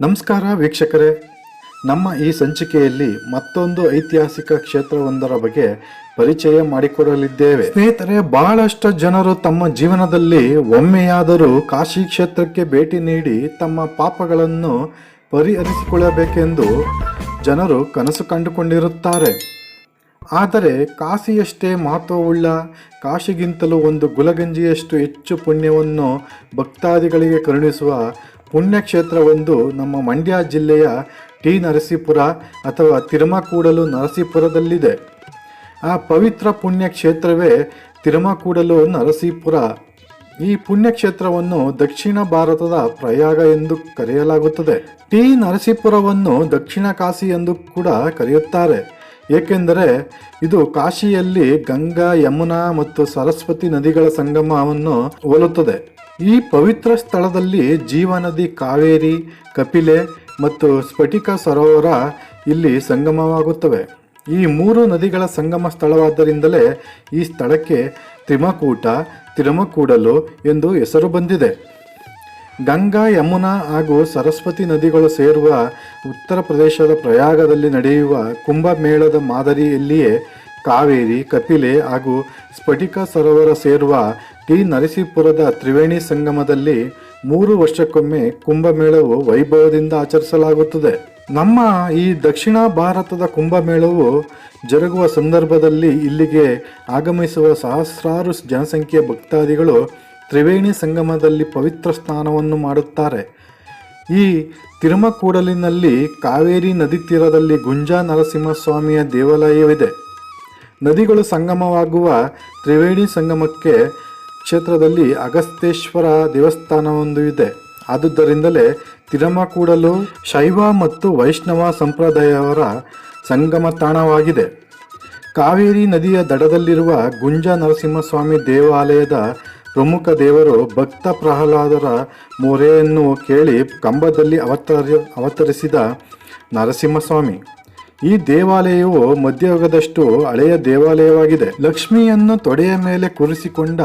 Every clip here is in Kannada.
ನಮಸ್ಕಾರ ವೀಕ್ಷಕರೇ. ನಮ್ಮ ಈ ಸಂಚಿಕೆಯಲ್ಲಿ ಮತ್ತೊಂದು ಐತಿಹಾಸಿಕ ಕ್ಷೇತ್ರವೊಂದರ ಬಗ್ಗೆ ಪರಿಚಯ ಮಾಡಿಕೊಡಲಿದ್ದೇವೆ. ಸ್ನೇಹಿತರೆ, ಬಹಳಷ್ಟು ಜನರು ತಮ್ಮ ಜೀವನದಲ್ಲಿ ಒಮ್ಮೆಯಾದರೂ ಕಾಶಿ ಕ್ಷೇತ್ರಕ್ಕೆ ಭೇಟಿ ನೀಡಿ ತಮ್ಮ ಪಾಪಗಳನ್ನು ಪರಿಹರಿಸಿಕೊಳ್ಳಬೇಕೆಂದು ಜನರು ಕನಸು ಕಂಡುಕೊಂಡಿರುತ್ತಾರೆ. ಆದರೆ, ಕಾಶಿಯಷ್ಟೇ ಮಹತ್ವವುಳ್ಳ, ಕಾಶಿಗಿಂತಲೂ ಒಂದು ಗುಲಗಂಜಿಯಷ್ಟು ಹೆಚ್ಚು ಪುಣ್ಯವನ್ನು ಭಕ್ತಾದಿಗಳಿಗೆ ಕರುಣಿಸುವ ಪುಣ್ಯಕ್ಷೇತ್ರವೊಂದು ನಮ್ಮ ಮಂಡ್ಯ ಜಿಲ್ಲೆಯ ಟಿ ನರಸೀಪುರ ಅಥವಾ ತಿರುಮಕೂಡಲು ನರಸೀಪುರದಲ್ಲಿದೆ. ಆ ಪವಿತ್ರ ಪುಣ್ಯಕ್ಷೇತ್ರವೇ ತಿರುಮಕೂಡಲು ನರಸೀಪುರ. ಈ ಪುಣ್ಯಕ್ಷೇತ್ರವನ್ನು ದಕ್ಷಿಣ ಭಾರತದ ಪ್ರಯಾಗ ಎಂದು ಕರೆಯಲಾಗುತ್ತದೆ. ಟಿ ನರಸೀಪುರವನ್ನು ದಕ್ಷಿಣ ಕಾಶಿ ಎಂದು ಕೂಡ ಕರೆಯುತ್ತಾರೆ. ಏಕೆಂದರೆ ಇದು ಕಾಶಿಯಲ್ಲಿ ಗಂಗಾ, ಯಮುನಾ ಮತ್ತು ಸರಸ್ವತಿ ನದಿಗಳ ಸಂಗಮವನ್ನು ಹೋಲುತ್ತದೆ. ಈ ಪವಿತ್ರ ಸ್ಥಳದಲ್ಲಿ ಜೀವನದಿ ಕಾವೇರಿ, ಕಪಿಲೆ ಮತ್ತು ಸ್ಫಟಿಕ ಸರೋವರ ಇಲ್ಲಿ ಸಂಗಮವಾಗುತ್ತವೆ. ಈ ಮೂರು ನದಿಗಳ ಸಂಗಮ ಸ್ಥಳವಾದ್ದರಿಂದಲೇ ಈ ಸ್ಥಳಕ್ಕೆ ತ್ರಿಮಕೂಟ, ತಿರುಮಕೂಡಲು ಎಂದು ಹೆಸರು ಬಂದಿದೆ. ಗಂಗಾ, ಯಮುನಾ ಹಾಗೂ ಸರಸ್ವತಿ ನದಿಗಳು ಸೇರುವ ಉತ್ತರ ಪ್ರದೇಶದ ಪ್ರಯಾಗದಲ್ಲಿ ನಡೆಯುವ ಕುಂಭಮೇಳದ ಮಾದರಿಯಲ್ಲಿಯೇ ಕಾವೇರಿ, ಕಪಿಲೆ ಹಾಗೂ ಸ್ಫಟಿಕ ಸರೋವರ ಸೇರುವ ಟಿ. ನರಸೀಪುರದ ತ್ರಿವೇಣಿ ಸಂಗಮದಲ್ಲಿ ಮೂರು ವರ್ಷಕ್ಕೊಮ್ಮೆ ಕುಂಭಮೇಳವು ವೈಭವದಿಂದ ಆಚರಿಸಲಾಗುತ್ತದೆ. ನಮ್ಮ ಈ ದಕ್ಷಿಣ ಭಾರತದ ಕುಂಭಮೇಳವು ಜರುಗುವ ಸಂದರ್ಭದಲ್ಲಿ ಇಲ್ಲಿಗೆ ಆಗಮಿಸುವ ಸಹಸ್ರಾರು ಜನಸಂಖ್ಯೆಯ ಭಕ್ತಾದಿಗಳು ತ್ರಿವೇಣಿ ಸಂಗಮದಲ್ಲಿ ಪವಿತ್ರ ಸ್ನಾನವನ್ನು ಮಾಡುತ್ತಾರೆ. ಈ ತಿರುಮಕೂಡಲಿನಲ್ಲಿ ಕಾವೇರಿ ನದಿ ತೀರದಲ್ಲಿ ಗುಂಜಾ ನರಸಿಂಹಸ್ವಾಮಿಯ ದೇವಾಲಯವಿದೆ. ನದಿಗಳು ಸಂಗಮವಾಗುವ ತ್ರಿವೇಣಿ ಸಂಗಮಕ್ಕೆ ಕ್ಷೇತ್ರದಲ್ಲಿ ಅಗಸ್ತೇಶ್ವರ ದೇವಸ್ಥಾನವೊಂದು ಇದೆ. ಆದುದರಿಂದಲೇ ತಿರುಮಕೂಡಲು ಶೈವ ಮತ್ತು ವೈಷ್ಣವ ಸಂಪ್ರದಾಯವರ ಸಂಗಮ ತಾಣವಾಗಿದೆ. ಕಾವೇರಿ ನದಿಯ ದಡದಲ್ಲಿರುವ ಗುಂಜಾ ನರಸಿಂಹಸ್ವಾಮಿ ದೇವಾಲಯದ ಪ್ರಮುಖ ದೇವರು ಭಕ್ತ ಪ್ರಹ್ಲಾದರ ಮೊರೆಯನ್ನು ಕೇಳಿ ಕಂಬದಲ್ಲಿ ಅವತರಿ, ಅವತರಿಸಿದ ನರಸಿಂಹಸ್ವಾಮಿ. ಈ ದೇವಾಲಯವು ಮಧ್ಯಯುಗದಷ್ಟು ಹಳೆಯ ದೇವಾಲಯವಾಗಿದೆ. ಲಕ್ಷ್ಮಿಯನ್ನು ತೊಡೆಯ ಮೇಲೆ ಕೂರಿಸಿಕೊಂಡ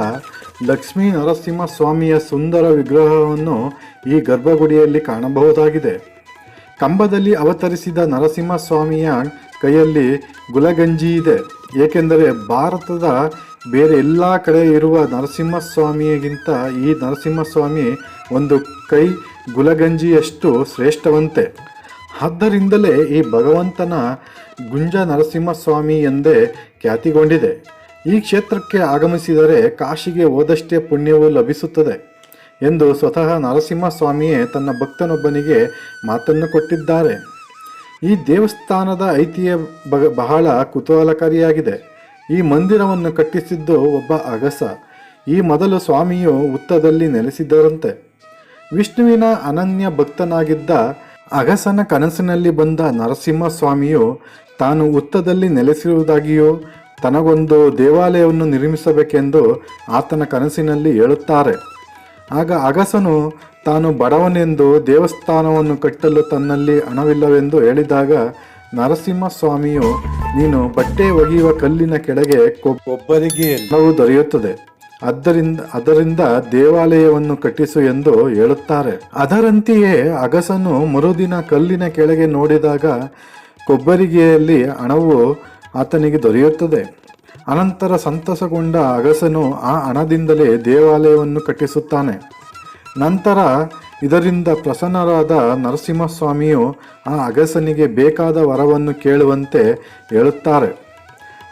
ಲಕ್ಷ್ಮೀ ನರಸಿಂಹಸ್ವಾಮಿಯ ಸುಂದರ ವಿಗ್ರಹವನ್ನು ಈ ಗರ್ಭಗುಡಿಯಲ್ಲಿ ಕಾಣಬಹುದಾಗಿದೆ. ಕಂಬದಲ್ಲಿ ಅವತರಿಸಿದ ನರಸಿಂಹಸ್ವಾಮಿಯ ಕೈಯಲ್ಲಿ ಗುಲಗಂಜಿ ಇದೆ. ಏಕೆಂದರೆ ಭಾರತದ ಬೇರೆ ಎಲ್ಲ ಕಡೆ ಇರುವ ನರಸಿಂಹಸ್ವಾಮಿಗಿಂತ ಈ ನರಸಿಂಹಸ್ವಾಮಿ ಒಂದು ಕೈ ಗುಲಗಂಜಿಯಷ್ಟು ಶ್ರೇಷ್ಠವಂತೆ. ಆದ್ದರಿಂದಲೇ ಈ ಭಗವಂತನ ಗುಂಜ ನರಸಿಂಹಸ್ವಾಮಿ ಎಂದೇ ಖ್ಯಾತಿಗೊಂಡಿದೆ. ಈ ಕ್ಷೇತ್ರಕ್ಕೆ ಆಗಮಿಸಿದರೆ ಕಾಶಿಗೆ ಹೋದಷ್ಟೇ ಪುಣ್ಯವು ಲಭಿಸುತ್ತದೆ ಎಂದು ಸ್ವತಃ ನರಸಿಂಹಸ್ವಾಮಿಯೇ ತನ್ನ ಭಕ್ತನೊಬ್ಬನಿಗೆ ಮಾತನ್ನು ಕೊಟ್ಟಿದ್ದಾರೆ. ಈ ದೇವಸ್ಥಾನದ ಐತಿಹ್ಯ ಬಹಳ ಕುತೂಹಲಕಾರಿಯಾಗಿದೆ. ಈ ಮಂದಿರವನ್ನು ಕಟ್ಟಿಸಿದ್ದು ಒಬ್ಬ ಅಗಸ. ಈ ಮೊದಲು ಸ್ವಾಮಿಯು ಉತ್ತದಲ್ಲಿ ನೆಲೆಸಿದ್ದರಂತೆ. ವಿಷ್ಣುವಿನ ಅನನ್ಯ ಭಕ್ತನಾಗಿದ್ದ ಅಗಸನ ಕನಸಿನಲ್ಲಿ ಬಂದ ನರಸಿಂಹ ಸ್ವಾಮಿಯು ತಾನು ಉತ್ತದಲ್ಲಿ ನೆಲೆಸಿರುವುದಾಗಿಯೂ ತನಗೊಂದು ದೇವಾಲಯವನ್ನು ನಿರ್ಮಿಸಬೇಕೆಂದು ಆತನ ಕನಸಿನಲ್ಲಿ ಹೇಳುತ್ತಾರೆ. ಆಗ ಅಗಸನು ತಾನು ಬಡವನೆಂದು ದೇವಸ್ಥಾನವನ್ನು ಕಟ್ಟಲು ತನ್ನಲ್ಲಿ ಹಣವಿಲ್ಲವೆಂದು ಹೇಳಿದಾಗ ನರಸಿಂಹಸ್ವಾಮಿಯು ನೀನು ಬಟ್ಟೆ ಒಗೆಯುವ ಕಲ್ಲಿನ ಕೆಳಗೆ ಕೊಬ್ಬರಿಗೆ ಎಲ್ಲವೂ ದೊರೆಯುತ್ತದೆ. ಅದರಿಂದ ಅದರಿಂದ ದೇವಾಲಯವನ್ನು ಕಟ್ಟಿಸು ಎಂದು ಹೇಳುತ್ತಾರೆ. ಅದರಂತೆಯೇ ಅಗಸನು ಮರುದಿನ ಕಲ್ಲಿನ ಕೆಳಗೆ ನೋಡಿದಾಗ ಕೊಬ್ಬರಿಗೆಯಲ್ಲಿ ಹಣವು ಆತನಿಗೆ ದೊರೆಯುತ್ತದೆ. ಅನಂತರ ಸಂತಸಗೊಂಡ ಅಗಸನು ಆ ಹಣದಿಂದಲೇ ದೇವಾಲಯವನ್ನು ಕಟ್ಟಿಸುತ್ತಾನೆ. ನಂತರ ಇದರಿಂದ ಪ್ರಸನ್ನರಾದ ನರಸಿಂಹಸ್ವಾಮಿಯು ಆ ಅಗಸನಿಗೆ ಬೇಕಾದ ವರವನ್ನು ಕೇಳುವಂತೆ ಹೇಳುತ್ತಾರೆ.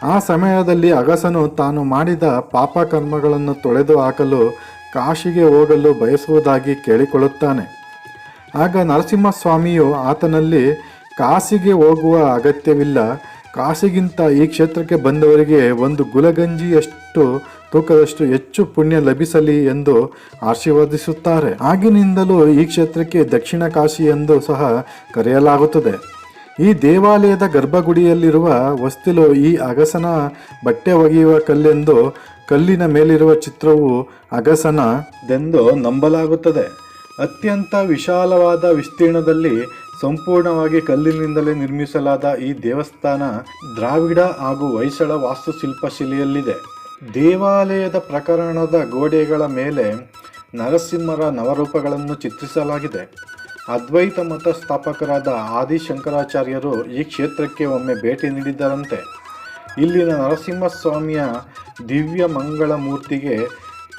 ಆ ಸಮಯದಲ್ಲಿ ಅಗಸನು ತಾನು ಮಾಡಿದ ಪಾಪಕರ್ಮಗಳನ್ನು ತೊಳೆದು ಹಾಕಲು ಕಾಶಿಗೆ ಹೋಗಲು ಬಯಸುವುದಾಗಿ ಕೇಳಿಕೊಳ್ಳುತ್ತಾನೆ. ಆಗ ನರಸಿಂಹಸ್ವಾಮಿಯು ಆತನಲ್ಲಿ, ಕಾಶಿಗೆ ಹೋಗುವ ಅಗತ್ಯವಿಲ್ಲ. ಕಾಶಿಗಿಂತ ಈ ಕ್ಷೇತ್ರಕ್ಕೆ ಬಂದವರಿಗೆ ಒಂದು ಗುಲಗಂಜಿಯಷ್ಟು ತೂಕದಷ್ಟು ಹೆಚ್ಚು ಪುಣ್ಯ ಲಭಿಸಲಿ ಎಂದು ಆಶೀರ್ವದಿಸುತ್ತಾರೆ. ಆಗಿನಿಂದಲೂ ಈ ಕ್ಷೇತ್ರಕ್ಕೆ ದಕ್ಷಿಣ ಕಾಶಿ ಎಂದು ಸಹ ಕರೆಯಲಾಗುತ್ತದೆ. ಈ ದೇವಾಲಯದ ಗರ್ಭಗುಡಿಯಲ್ಲಿರುವ ವಸ್ತಿಲು ಈ ಅಗಸನ ಬಟ್ಟೆ ಒಗೆಯುವ ಕಲ್ಲೆಂದು ಕಲ್ಲಿನ ಮೇಲಿರುವ ಚಿತ್ರವು ಅಗಸನದೆಂದು ನಂಬಲಾಗುತ್ತದೆ. ಅತ್ಯಂತ ವಿಶಾಲವಾದ ವಿಸ್ತೀರ್ಣದಲ್ಲಿ ಸಂಪೂರ್ಣವಾಗಿ ಕಲ್ಲಿನಿಂದಲೇ ನಿರ್ಮಿಸಲಾದ ಈ ದೇವಸ್ಥಾನ ದ್ರಾವಿಡ ಹಾಗೂ ಹೊಯ್ಸಳ ವಾಸ್ತುಶಿಲ್ಪ ಶಿಲೆಯಲ್ಲಿದೆ. ದೇವಾಲಯದ ಪ್ರಕರಣದ ಗೋಡೆಗಳ ಮೇಲೆ ನರಸಿಂಹರ ನವರೂಪಗಳನ್ನು ಚಿತ್ರಿಸಲಾಗಿದೆ. ಅದ್ವೈತ ಮತ ಸ್ಥಾಪಕರಾದ ಆದಿಶಂಕರಾಚಾರ್ಯರು ಈ ಕ್ಷೇತ್ರಕ್ಕೆ ಒಮ್ಮೆ ಭೇಟಿ ನೀಡಿದ್ದರಂತೆ. ಇಲ್ಲಿನ ನರಸಿಂಹಸ್ವಾಮಿಯ ದಿವ್ಯ ಮಂಗಳ ಮೂರ್ತಿಗೆ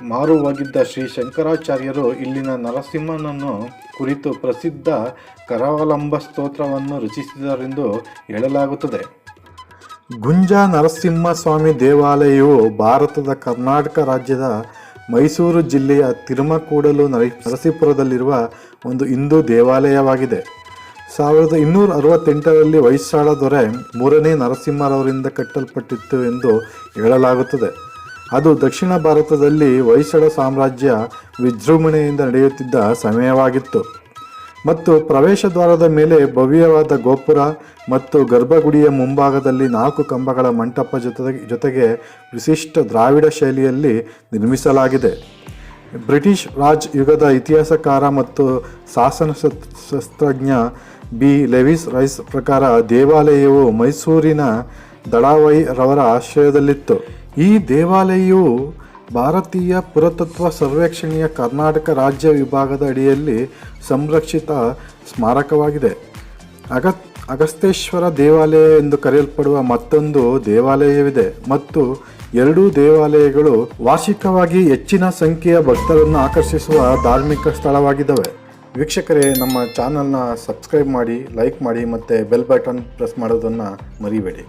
ಮಾರುವಾಗಿದ್ದ ಶ್ರೀ ಶಂಕರಾಚಾರ್ಯರು ಇಲ್ಲಿನ ನರಸಿಂಹನನ್ನು ಕುರಿತು ಪ್ರಸಿದ್ಧ ಕರಾವಲಂಬ ಸ್ತೋತ್ರವನ್ನು ರಚಿಸಿದರೆಂದು ಹೇಳಲಾಗುತ್ತದೆ. ಗುಂಜ ನರಸಿಂಹಸ್ವಾಮಿ ದೇವಾಲಯವು ಭಾರತದ ಕರ್ನಾಟಕ ರಾಜ್ಯದ ಮೈಸೂರು ಜಿಲ್ಲೆಯ ತಿರುಮಕೂಡಲು ನರ, ನರಸೀಪುರದಲ್ಲಿರುವ ಒಂದು ಹಿಂದೂ ದೇವಾಲಯವಾಗಿದೆ. ಸಾವಿರದ ಇನ್ನೂರ ಅರವತ್ತೆಂಟರಲ್ಲಿ ಹೊಯ್ಸಾಳ ದೊರೆ ಮೂರನೇ ನರಸಿಂಹರವರಿಂದ ಕಟ್ಟಲ್ಪಟ್ಟಿತ್ತು ಎಂದು ಹೇಳಲಾಗುತ್ತದೆ. ಅದು ದಕ್ಷಿಣ ಭಾರತದಲ್ಲಿ ಹೊಯ್ಸಳ ಸಾಮ್ರಾಜ್ಯ ವಿಜೃಂಭಣೆಯಿಂದ ನಡೆಯುತ್ತಿದ್ದ ಸಮಯವಾಗಿತ್ತು. ಮತ್ತು ಪ್ರವೇಶ ದ್ವಾರದ ಮೇಲೆ ಭವ್ಯವಾದ ಗೋಪುರ ಮತ್ತು ಗರ್ಭಗುಡಿಯ ಮುಂಭಾಗದಲ್ಲಿ ನಾಲ್ಕು ಕಂಬಗಳ ಮಂಟಪ ಜೊತೆಗೆ ಜೊತೆಗೆ ವಿಶಿಷ್ಟ ದ್ರಾವಿಡ ಶೈಲಿಯಲ್ಲಿ ನಿರ್ಮಿಸಲಾಗಿದೆ. ಬ್ರಿಟಿಷ್ ರಾಜ್ ಯುಗದ ಇತಿಹಾಸಕಾರ ಮತ್ತು ಶಾಸನ ಶಸ್ತ್ರಜ್ಞ ಬಿ. ಲೆವಿಸ್ ರೈಸ್ ಪ್ರಕಾರ ದೇವಾಲಯವು ಮೈಸೂರಿನ ದಳಾವೈ ರವರ ಆಶ್ರಯದಲ್ಲಿತ್ತು. ಈ ದೇವಾಲಯವು ಭಾರತೀಯ ಪುರಾತತ್ವ ಸರ್ವೇಕ್ಷಣೆಯ ಕರ್ನಾಟಕ ರಾಜ್ಯ ವಿಭಾಗದ ಅಡಿಯಲ್ಲಿ ಸಂರಕ್ಷಿತ ಸ್ಮಾರಕವಾಗಿದೆ. ಅಗತ್ ಅಗಸ್ತೇಶ್ವರ ದೇವಾಲಯ ಎಂದು ಕರೆಯಲ್ಪಡುವ ಮತ್ತೊಂದು ದೇವಾಲಯವಿದೆ ಮತ್ತು ಎರಡೂ ದೇವಾಲಯಗಳು ವಾರ್ಷಿಕವಾಗಿ ಹೆಚ್ಚಿನ ಸಂಖ್ಯೆಯ ಭಕ್ತರನ್ನು ಆಕರ್ಷಿಸುವ ಧಾರ್ಮಿಕ ಸ್ಥಳವಾಗಿದ್ದಾವೆ. ವೀಕ್ಷಕರೇ, ನಮ್ಮ ಚಾನಲ್ನ ಸಬ್ಸ್ಕ್ರೈಬ್ ಮಾಡಿ, ಲೈಕ್ ಮಾಡಿ ಮತ್ತು ಬೆಲ್ ಬಟನ್ ಪ್ರೆಸ್ ಮಾಡೋದನ್ನು ಮರಿಬೇಡಿ.